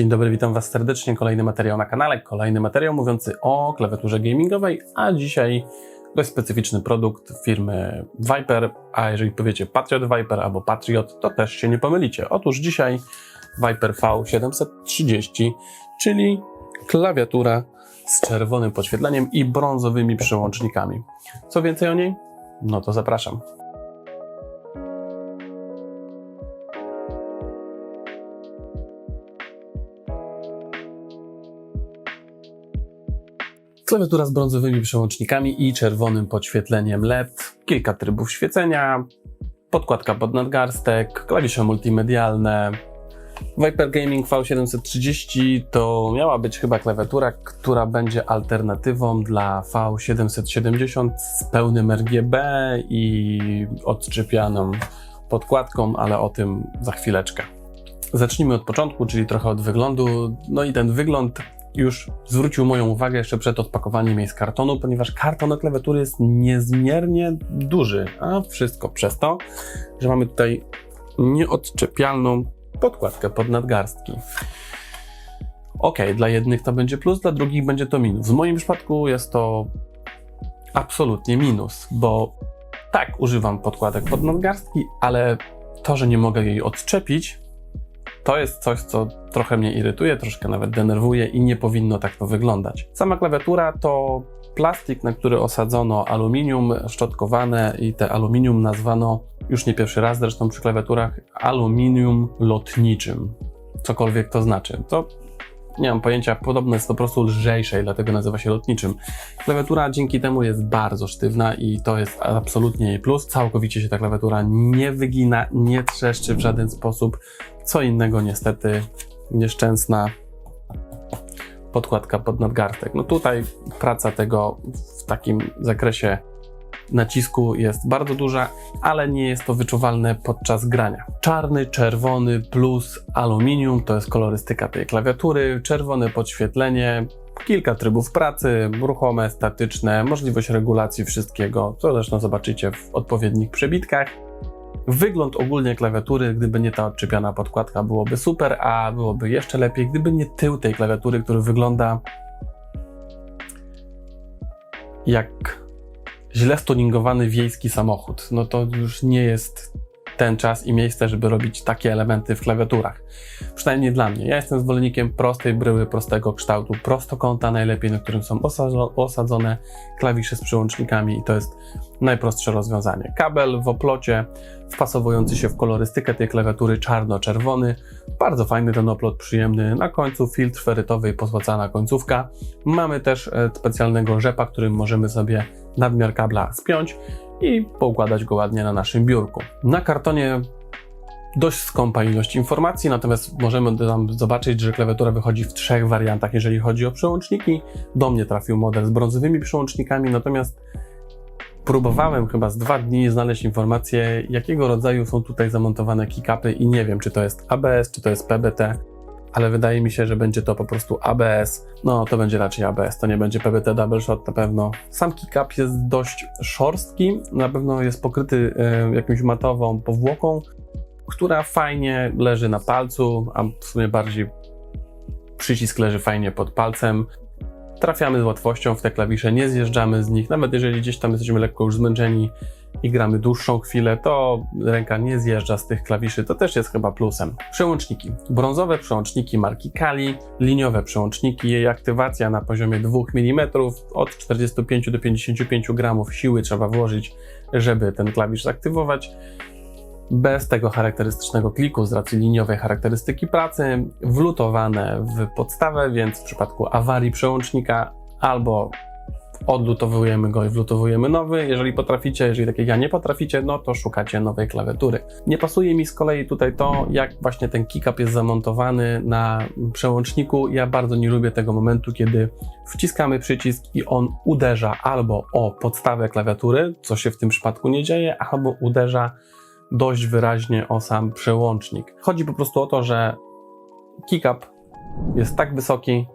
Dzień dobry, witam Was serdecznie. Kolejny materiał na kanale, kolejny materiał mówiący o klawiaturze gamingowej, a dzisiaj dość specyficzny produkt firmy Viper, a jeżeli powiecie Patriot Viper albo Patriot, to też się nie pomylicie. Otóż dzisiaj Viper V730, czyli klawiatura z czerwonym podświetleniem i brązowymi przełącznikami. Co więcej o niej? No to zapraszam. Klawiatura z brązowymi przełącznikami i czerwonym podświetleniem LED, kilka trybów świecenia, podkładka pod nadgarstek, klawisze multimedialne. Viper Gaming V730 to miała być chyba klawiatura, która będzie alternatywą dla V770 z pełnym RGB i odczepianą podkładką, ale o tym za chwileczkę. Zacznijmy od początku, czyli trochę od wyglądu. No i ten wygląd już zwrócił moją uwagę jeszcze przed odpakowaniem jej z kartonu, ponieważ karton na klawiatury jest niezmiernie duży, a wszystko przez to, że mamy tutaj nieodczepialną podkładkę pod nadgarstki. Ok, dla jednych to będzie plus, dla drugich będzie to minus. W moim przypadku jest to absolutnie minus, bo tak, używam podkładek pod nadgarstki, ale to, że nie mogę jej odczepić, to jest coś, co trochę mnie irytuje, troszkę nawet denerwuje i nie powinno tak to wyglądać. Sama klawiatura to plastik, na który osadzono aluminium szczotkowane i te aluminium nazwano już nie pierwszy raz zresztą przy klawiaturach aluminium lotniczym. Cokolwiek to znaczy. To nie mam pojęcia, podobno jest po prostu lżejsze i dlatego nazywa się lotniczym. Klawiatura dzięki temu jest bardzo sztywna i to jest absolutnie jej plus. Całkowicie się ta klawiatura nie wygina, nie trzeszczy w żaden sposób. Co innego niestety nieszczęsna podkładka pod nadgarstek. No tutaj praca tego w takim zakresie nacisku jest bardzo duża, ale nie jest to wyczuwalne podczas grania. Czarny, czerwony plus aluminium to jest kolorystyka tej klawiatury, czerwone podświetlenie, kilka trybów pracy, ruchome, statyczne, możliwość regulacji wszystkiego, co zresztą zobaczycie w odpowiednich przebitkach. Wygląd ogólnie klawiatury, gdyby nie ta odczepiana podkładka, byłoby super, a byłoby jeszcze lepiej, gdyby nie tył tej klawiatury, który wygląda jak źle stuningowany wiejski samochód. No to już nie jest ten czas i miejsce, żeby robić takie elementy w klawiaturach. Przynajmniej dla mnie. Ja jestem zwolennikiem prostej bryły, prostego kształtu, prostokąta najlepiej, na którym są osadzone klawisze z przyłącznikami i to jest najprostsze rozwiązanie. Kabel w oplocie, wpasowujący się w kolorystykę tej klawiatury czarno-czerwony. Bardzo fajny ten oplot, przyjemny. Na końcu filtr ferytowy i pozłacana końcówka. Mamy też e, specjalnego rzepa, którym możemy sobie nadmiar kabla spiąć i poukładać go ładnie na naszym biurku. Na kartonie dość skąpa ilość informacji, natomiast możemy tam zobaczyć, że klawiatura wychodzi w trzech wariantach, jeżeli chodzi o przełączniki. Do mnie trafił model z brązowymi przełącznikami, natomiast próbowałem chyba z dwa dni znaleźć informacje, jakiego rodzaju są tutaj zamontowane kickupy i nie wiem, czy to jest ABS, czy to jest PBT ale wydaje mi się, że będzie to po prostu ABS. No, to będzie raczej ABS, to nie będzie PBT Double Shot na pewno. Sam kickup jest dość szorstki, na pewno jest pokryty y, jakąś matową powłoką, która fajnie leży na palcu, a w sumie bardziej przycisk leży fajnie pod palcem. Trafiamy z łatwością w te klawisze, nie zjeżdżamy z nich, nawet jeżeli gdzieś tam jesteśmy lekko już zmęczeni, i gramy dłuższą chwilę, to ręka nie zjeżdża z tych klawiszy, to też jest chyba plusem. Przełączniki. Brązowe przełączniki marki Kali, liniowe przełączniki, jej aktywacja na poziomie 2 mm, od 45 do 55 gramów siły trzeba włożyć, żeby ten klawisz zaktywować bez tego charakterystycznego kliku z racji liniowej charakterystyki pracy, wlutowane w podstawę, więc w przypadku awarii przełącznika albo odlutowujemy go i wlutowujemy nowy. Jeżeli potraficie, jeżeli tak jak ja nie potraficie, no to szukacie nowej klawiatury. Nie pasuje mi z kolei tutaj to, jak właśnie ten kickup jest zamontowany na przełączniku. Ja bardzo nie lubię tego momentu, kiedy wciskamy przycisk i on uderza albo o podstawę klawiatury, co się w tym przypadku nie dzieje, albo uderza dość wyraźnie o sam przełącznik. Chodzi po prostu o to, że kickup jest tak wysoki,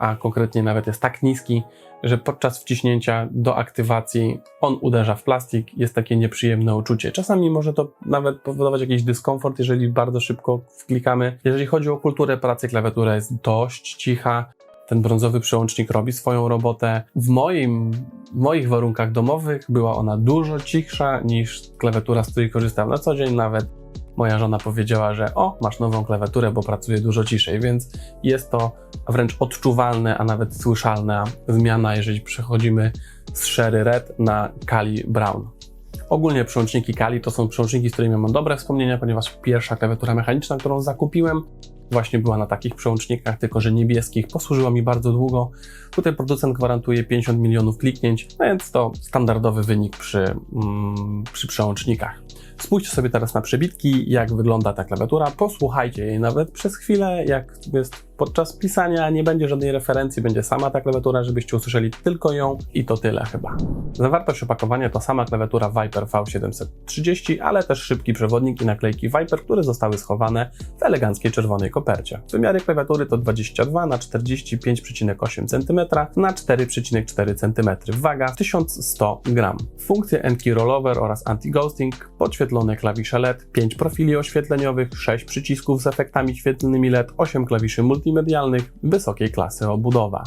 a konkretnie nawet jest tak niski, że podczas wciśnięcia do aktywacji on uderza w plastik, jest takie nieprzyjemne uczucie. Czasami może to nawet powodować jakiś dyskomfort, jeżeli bardzo szybko wklikamy. Jeżeli chodzi o kulturę pracy, klawiatura jest dość cicha. Ten brązowy przełącznik robi swoją robotę. W, moim, w moich warunkach domowych była ona dużo cichsza niż klawiatura, z której korzystam na co dzień. Nawet moja żona powiedziała, że o, masz nową klawiaturę, bo pracuje dużo ciszej, więc jest to wręcz odczuwalne, a nawet słyszalna zmiana, jeżeli przechodzimy z Sherry Red na Kali Brown. Ogólnie przełączniki Kali to są przełączniki, z którymi mam dobre wspomnienia, ponieważ pierwsza klawiatura mechaniczna, którą zakupiłem, właśnie była na takich przełącznikach, tylko że niebieskich. Posłużyła mi bardzo długo. Tutaj producent gwarantuje 50 milionów kliknięć, więc to standardowy wynik przy, mm, przy przełącznikach. Spójrzcie sobie teraz na przebitki, jak wygląda ta klawiatura. Posłuchajcie jej nawet przez chwilę, jak jest podczas pisania. Nie będzie żadnej referencji, będzie sama ta klawiatura, żebyście usłyszeli tylko ją i to tyle chyba. Zawartość opakowania to sama klawiatura Viper V730, ale też szybki przewodnik i naklejki Viper, które zostały schowane w eleganckiej czerwonej kopercie. Wymiary klawiatury to 22 na 45,8 cm na 4,4 cm. Waga 1100 g. Funkcje N-Key Rollover oraz Anti-Ghosting, podświetlone klawisze LED, 5 profili oświetleniowych, 6 przycisków z efektami świetlnymi LED, 8 klawiszy multimedialnych, wysokiej klasy obudowa.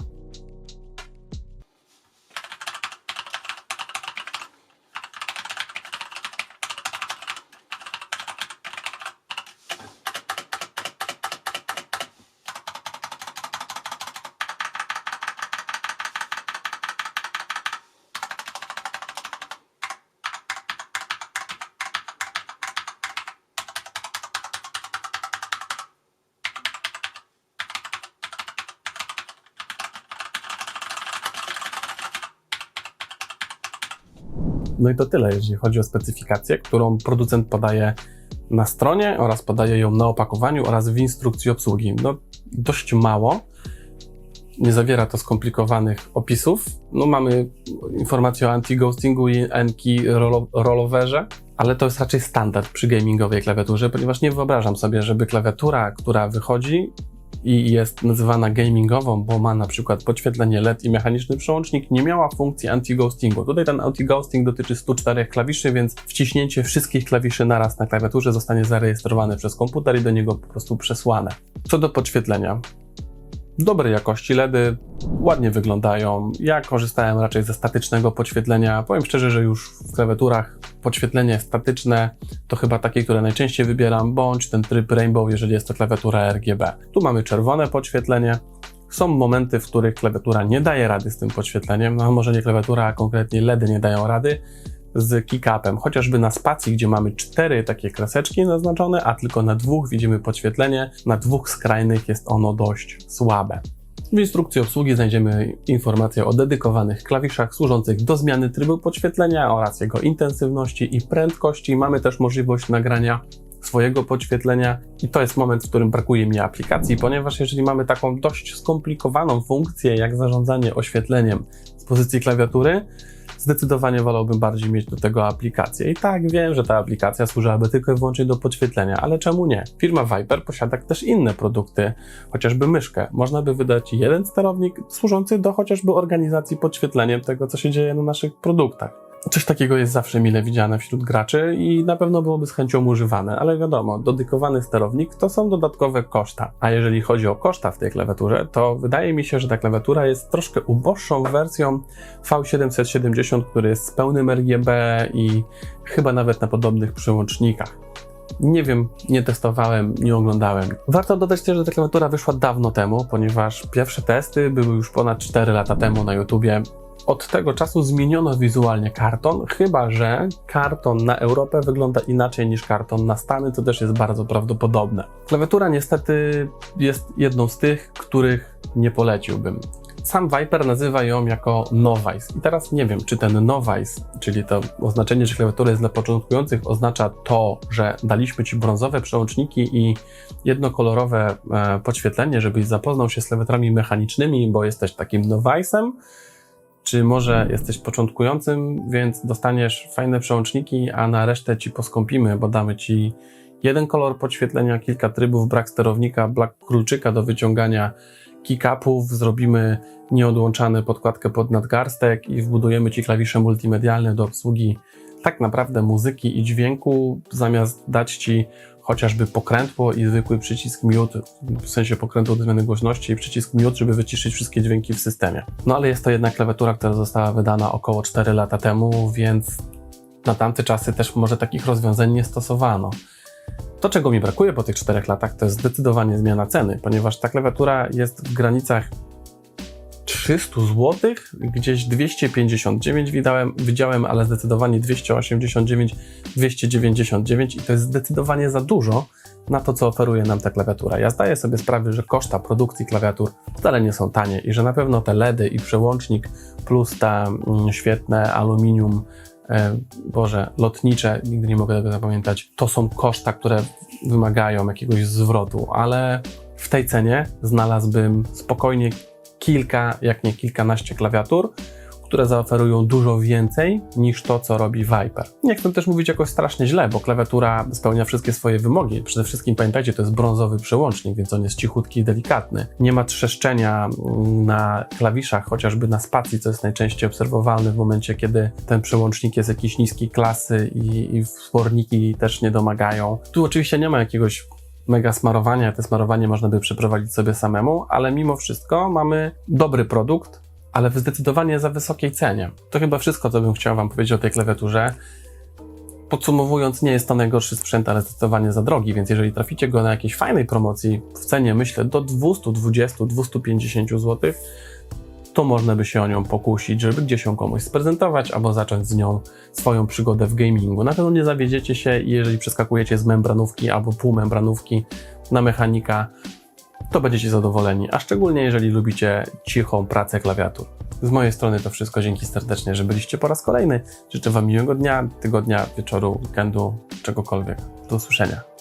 No i to tyle, jeżeli chodzi o specyfikację, którą producent podaje na stronie oraz podaje ją na opakowaniu oraz w instrukcji obsługi. No dość mało. Nie zawiera to skomplikowanych opisów. No mamy informację o anti-ghostingu i N-key rolloverze, ale to jest raczej standard przy gamingowej klawiaturze, ponieważ nie wyobrażam sobie, żeby klawiatura, która wychodzi i jest nazywana gamingową, bo ma na przykład podświetlenie LED i mechaniczny przełącznik, nie miała funkcji anti-ghostingu. Tutaj ten anti-ghosting dotyczy 104 klawiszy, więc wciśnięcie wszystkich klawiszy naraz na klawiaturze zostanie zarejestrowane przez komputer i do niego po prostu przesłane. Co do podświetlenia, dobrej jakości LEDy, ładnie wyglądają. Ja korzystałem raczej ze statycznego podświetlenia. Powiem szczerze, że już w klawiaturach podświetlenie statyczne to chyba takie, które najczęściej wybieram, bądź ten tryb Rainbow, jeżeli jest to klawiatura RGB. Tu mamy czerwone podświetlenie. Są momenty, w których klawiatura nie daje rady z tym podświetleniem, no może nie klawiatura, a konkretnie LEDy nie dają rady z kick-upem, chociażby na spacji, gdzie mamy cztery takie kreseczki naznaczone, a tylko na dwóch widzimy podświetlenie, na dwóch skrajnych jest ono dość słabe. W instrukcji obsługi znajdziemy informacje o dedykowanych klawiszach służących do zmiany trybu podświetlenia oraz jego intensywności i prędkości. Mamy też możliwość nagrania swojego podświetlenia i to jest moment, w którym brakuje mi aplikacji, ponieważ jeżeli mamy taką dość skomplikowaną funkcję jak zarządzanie oświetleniem z pozycji klawiatury, zdecydowanie wolałbym bardziej mieć do tego aplikację. I tak wiem, że ta aplikacja służyłaby tylko i wyłącznie do podświetlenia, ale czemu nie? Firma Viper posiada też inne produkty, chociażby myszkę. Można by wydać jeden sterownik służący do chociażby organizacji podświetleniem tego, co się dzieje na naszych produktach. Coś takiego jest zawsze mile widziane wśród graczy i na pewno byłoby z chęcią używane, ale wiadomo, dedykowany sterownik to są dodatkowe koszta. A jeżeli chodzi o koszta w tej klawiaturze, to wydaje mi się, że ta klawiatura jest troszkę uboższą wersją V770, który jest z pełnym RGB i chyba nawet na podobnych przełącznikach. Nie wiem, nie testowałem, nie oglądałem. Warto dodać też, że ta klawiatura wyszła dawno temu, ponieważ pierwsze testy były już ponad 4 lata temu na YouTubie od tego czasu zmieniono wizualnie karton, chyba że karton na Europę wygląda inaczej niż karton na Stany, co też jest bardzo prawdopodobne. Klawiatura niestety jest jedną z tych, których nie poleciłbym. Sam Viper nazywa ją jako Novice. I teraz nie wiem, czy ten Novice, czyli to oznaczenie, że klawiatura jest dla początkujących, oznacza to, że daliśmy Ci brązowe przełączniki i jednokolorowe e, podświetlenie, żebyś zapoznał się z klawiaturami mechanicznymi, bo jesteś takim Novice'em, czy może jesteś początkującym, więc dostaniesz fajne przełączniki, a na resztę ci poskąpimy, bo damy ci jeden kolor podświetlenia, kilka trybów, brak sterownika, brak kluczyka do wyciągania kick-upów, zrobimy nieodłączany podkładkę pod nadgarstek i wbudujemy Ci klawisze multimedialne do obsługi tak naprawdę muzyki i dźwięku, zamiast dać Ci chociażby pokrętło i zwykły przycisk mute, w sensie pokrętło do zmiany głośności i przycisk mute, żeby wyciszyć wszystkie dźwięki w systemie. No ale jest to jednak klawiatura, która została wydana około 4 lata temu, więc na tamte czasy też może takich rozwiązań nie stosowano. To, czego mi brakuje po tych 4 latach, to jest zdecydowanie zmiana ceny, ponieważ ta klawiatura jest w granicach 300 zł, gdzieś 259 widziałem, widziałem, ale zdecydowanie 289, 299 i to jest zdecydowanie za dużo na to, co oferuje nam ta klawiatura. Ja zdaję sobie sprawę, że koszta produkcji klawiatur wcale nie są tanie i że na pewno te LEDy i przełącznik plus ta mm, świetne aluminium e, Boże, lotnicze, nigdy nie mogę tego zapamiętać, to są koszta, które wymagają jakiegoś zwrotu, ale w tej cenie znalazłbym spokojnie kilka, jak nie kilkanaście klawiatur, które zaoferują dużo więcej niż to, co robi Viper. Nie chcę też mówić jakoś strasznie źle, bo klawiatura spełnia wszystkie swoje wymogi. Przede wszystkim pamiętajcie, to jest brązowy przełącznik, więc on jest cichutki i delikatny. Nie ma trzeszczenia mm, na klawiszach, chociażby na spacji, co jest najczęściej obserwowalne w momencie, kiedy ten przełącznik jest jakiejś niskiej klasy i, i wsporniki też nie domagają. Tu oczywiście nie ma jakiegoś mega smarowania. Te smarowanie można by przeprowadzić sobie samemu, ale mimo wszystko mamy dobry produkt, ale w zdecydowanie za wysokiej cenie. To chyba wszystko, co bym chciał Wam powiedzieć o tej klawiaturze. Podsumowując, nie jest to najgorszy sprzęt, ale zdecydowanie za drogi, więc jeżeli traficie go na jakiejś fajnej promocji w cenie, myślę, do 220-250 zł, to można by się o nią pokusić, żeby gdzieś ją komuś sprezentować albo zacząć z nią swoją przygodę w gamingu. Na pewno nie zawiedziecie się i jeżeli przeskakujecie z membranówki albo półmembranówki na mechanika, to będziecie zadowoleni, a szczególnie jeżeli lubicie cichą pracę klawiatur. Z mojej strony to wszystko. Dzięki serdecznie, że byliście po raz kolejny. Życzę Wam miłego dnia, tygodnia, wieczoru, weekendu, czegokolwiek. Do usłyszenia.